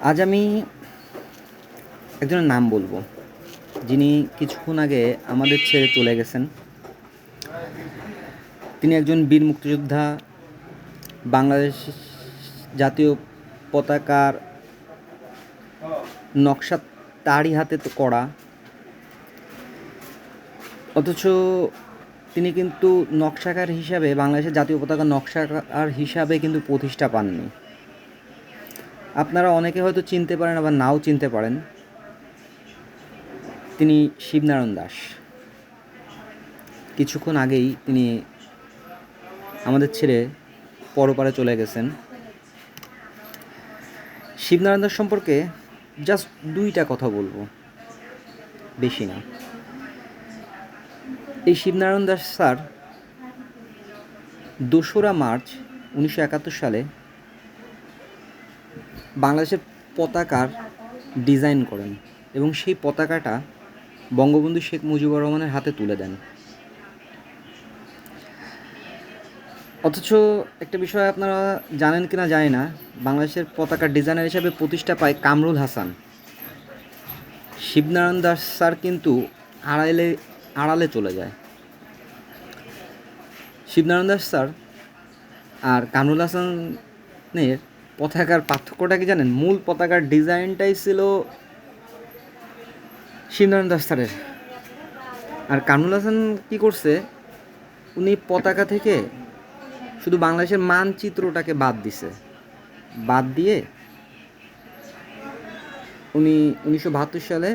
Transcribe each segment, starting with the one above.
আজ আমি একজনের নাম বলব। যিনি কিছুক্ষণ আগে আমাদের ছেড়ে চলে গেছেন। তিনি একজন বীর মুক্তিযোদ্ধা, বাংলাদেশ জাতীয় পতাকার নকশা তারই হাতে তো করা। অথচ তিনি কিন্তু নকশাকার হিসাবে, বাংলাদেশের জাতীয় পতাকা নকশাকার হিসাবে কিন্তু প্রতিষ্ঠা পাননি। আপনারা অনেকে হয়তো চিনতে পারেন, আবার নাও চিনতে পারেন। তিনি শিবনারায়ণ দাস। কিছুক্ষণ আগেই তিনি আমাদের ছেড়ে পরপারে চলে গেছেন। শিবনারায়ণ দাস সম্পর্কে জাস্ট দুইটা কথা বলব। বেশি না। এই শিবনারায়ণ দাস স্যার দোসরা মার্চ উনিশশো একাত্তর সালে বাংলাদেশের পতাকার ডিজাইন করেন এবং সেই পতাকাটা বঙ্গবন্ধু শেখ মুজিবুর রহমানের হাতে তুলে দেন। অথচ একটা বিষয় আপনারা জানেন কিনা জানি না, বাংলাদেশের পতাকার ডিজাইনার হিসাবে প্রতিষ্ঠা পায় কামরুল হাসান। শিবনারায়ণ দাস স্যার কিন্তু আড়ালে আড়ালে চলে যায়। শিবনারায়ণ দাস স্যার আর কামরুল হাসানের পতাকার পার্থক্যটা কি জানেন? মূল পতাকার ডিজাইনটাই ছিল শিবনারায়ণ দাস স্যারের। আর কামরুল হাসান কী করছে? উনি পতাকা থেকে শুধু বাংলাদেশের মানচিত্রটাকে বাদ দিছে। বাদ দিয়ে উনি উনিশশো বাহাত্তর সালে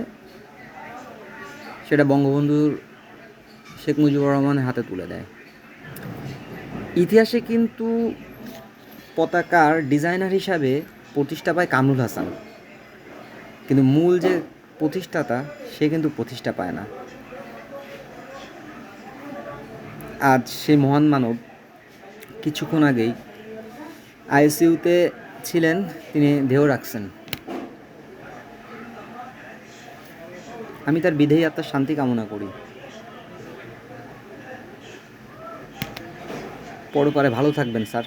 সেটা বঙ্গবন্ধুর শেখ মুজিবুর রহমানের হাতে তুলে দেয়। ইতিহাসে কিন্তু পতাকার ডিজাইনার হিসাবে প্রতিষ্ঠা পায় কামরুল হাসান। কিন্তু মূল যে প্রতিষ্ঠাতা, সে কিন্তু প্রতিষ্ঠা পায় না। আজ সেই মহান মানব কিছুক্ষণ আগেই আইসিইউতে ছিলেন, তিনি দেহ রাখছেন। আমি তার বিধেয়ী আত্মার শান্তি কামনা করি। পরপারে ভালো থাকবেন, স্যার।